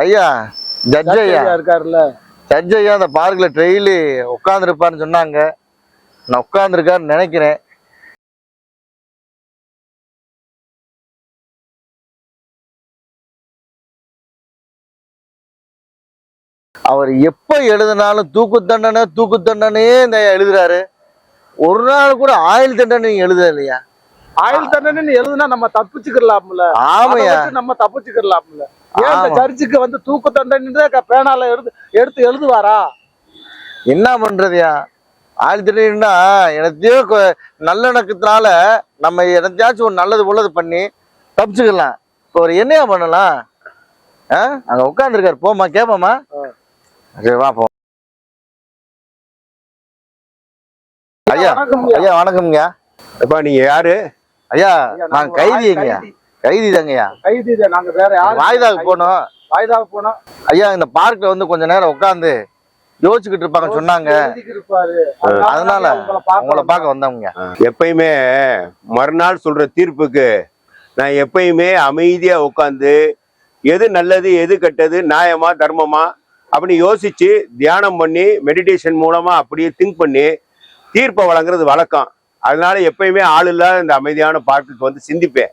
ஐயா ஜட்ஜ் ஐயா. இருக்காருல்ல. ஜட்ஜ் ஐயா அந்த பார்க்ல டெய்லி உட்காந்துருப்பாருன்னு சொன்னாங்க. நான் உட்காந்துருக்காருன்னு நினைக்கிறேன். அவர் எப்ப எழுதினாலும் தூக்கு தண்டனை தூக்கு தண்டனையே இந்த எழுதுறாரு. ஒரு நாள் கூட ஆயுள் தண்டனை நீங்க எழுத இல்லையா ஆயுள் தண்டனை எழுதுனா நம்ம தப்பிச்சுக்கலாம்ல ஆமையா? நம்ம தப்பிச்சுக்கலாம்ல ஏன் இந்த. சர்ச்சுக்கு வந்து தூக்கு தண்டனை பேனால எடுத்து எடுத்து எழுதுவாரா? என்ன பண்றதுயா? ஆயுள் தண்டனைன்னா எனத்தையோ நல்லிணக்கத்தினால நம்ம எனத்தையாச்சும் ஒரு நல்லது உள்ளது பண்ணி தப்பிச்சுக்கலாம். இப்போ ஒரு என்னையா பண்ணலாம்? ஆ? அங்க உட்காந்துருக்காரு போமா கேப்போமா சரி வா போ. ஐயா வணக்கம் ஐயா. வணக்கம்யா அப்பா நீங்க யாரு? ஐயா நாங்க கைதிங்கய்யா கைதி. தாங்கய்யா? கைதி நாங்க வேற வாய்தாவுக்கு போனோம். வாய்தாவுக்கு போனோம். ஐயா இந்த பார்க்ல வந்து கொஞ்ச நேரம் உட்காந்து யோசிச்சுக்கிட்டு இருப்பாங்க சொன்னாங்க. அதனால உங்களை பார்க்க உங்களை பார்க்க வந்தவங்க எப்பயுமே மறுநாள் சொல்ற தீர்ப்புக்கு நான் எப்பயுமே அமைதியா உட்காந்து எது நல்லது எது கெட்டது நியாயமா தர்மமா அப்படி யோசிச்சு தியானம் பண்ணி மெடிடேஷன் மூலமா அப்படியே திங்க் பண்ணி தீர்ப்பை வழங்குறது வழக்கம். அதனால எப்பயுமே ஆள் இல்லாத இந்த அமைதியான பாட்டுக்கு வந்து சிந்திப்பேன்.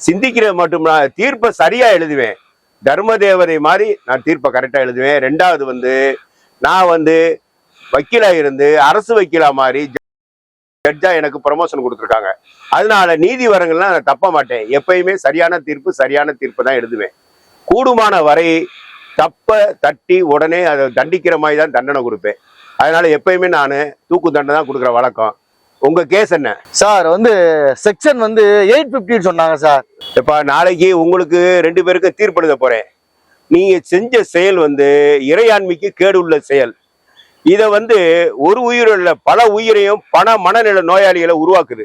சிந்திக்கிறது மட்டும் நான் தீர்ப்பை சரியா எழுதுவேன். தர்ம தேவதை மாதிரி நான் தீர்ப்பை கரெக்டாக எழுதுவேன். ரெண்டாவது வந்து நான் வந்து வக்கீலா இருந்து அரசு வக்கீலா மாதிரி ஜட்ஜா எனக்கு ப்ரமோஷன் கொடுத்துருக்காங்க. அதனால நீதி வரங்கள்லாம் நான் தப்ப மாட்டேன். எப்பயுமே சரியான தீர்ப்பு சரியான தீர்ப்பு தான் எழுதுவேன். கூடுமான வரை தப்ப தட்டி உடனே அதை தண்டிக்கிற மாதிரி தான் தண்டனை கொடுப்பேன். அதனால எப்பயுமே நான் தூக்கு தண்டனை தான் கொடுக்குற வழக்கம். உங்க கேஸ் என்ன? சார் வந்து செக்ஷன் வந்து எயிட் பிப்டின்னு சொன்னாங்க சார். இப்ப நாளைக்கு உங்களுக்கு ரெண்டு பேருக்கும் தீர்ப்பு எழுத போறேன். நீங்க செஞ்ச செயல் வந்து இறையாண்மைக்கு கேடு உள்ள செயல். இதை வந்து ஒரு உயிர் இல்ல பல உயிரையும் பண மனநிலை நோயாளிகளை உருவாக்குது.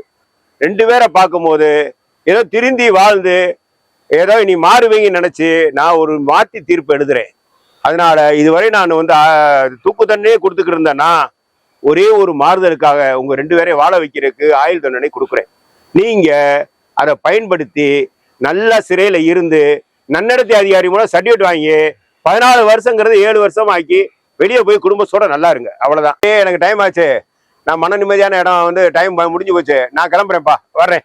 ரெண்டு பேரை பார்க்கும்போது ஏதோ திருந்தி வாழ்ந்து ஏதோ நீ மாறுவீங்கன்னு நினைச்சு நான் ஒரு மாற்றி தீர்ப்பு எழுதுறேன். அதனால இதுவரை நான் வந்து தூக்கு தண்டனையே கொடுத்துக்கிட்டு இருந்தேன்னா ஒரே ஒரு மாறுதலுக்காக உங்க ரெண்டு பேரையும் வாழ வைக்கிறதுக்கு ஆயுள் தண்டனை கொடுக்குறேன். நீங்க அதை பயன்படுத்தி நல்ல சிறையில இருந்து நன்னடத்தை அதிகாரி மூலம் சர்டிஃபிகேட் வாங்கி பதினாலு வருஷங்கிறது ஏழு வருஷம் ஆக்கி வெளியே போய் குடும்பத்தோட நல்லா இருங்க. அவ்வளவுதான். எனக்கு டைம் ஆச்சு. நான் மன நிம்மதியான இடம் வந்து டைம் முடிஞ்சு போச்சு. நான் கிளம்புறேன்ப்பா. வர்றேன்.